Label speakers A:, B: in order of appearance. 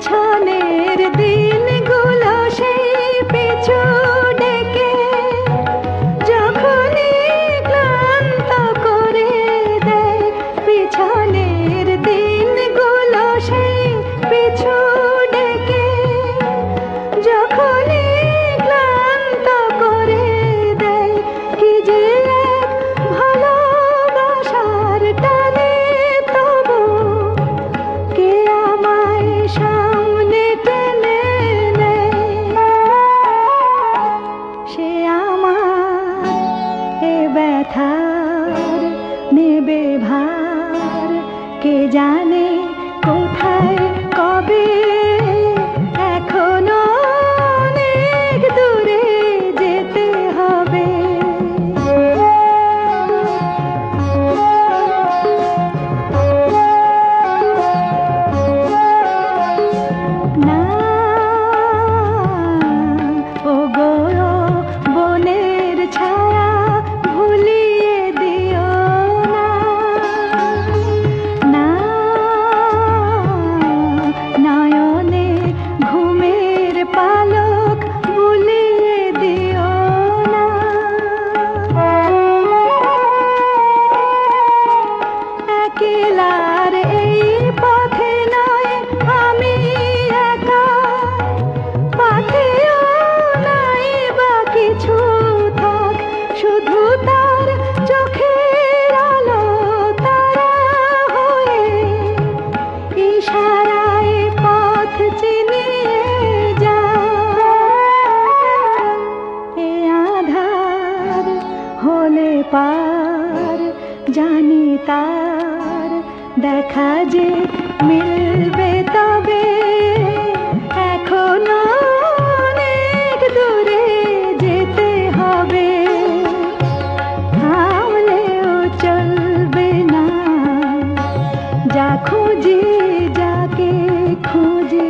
A: পিছনে जान তার দেখা যে মিলবে তবে এখন অনেক দূরে যেতে হবে। থামলেও চলবে না। যা খুঁজে, যাকে খুঁজে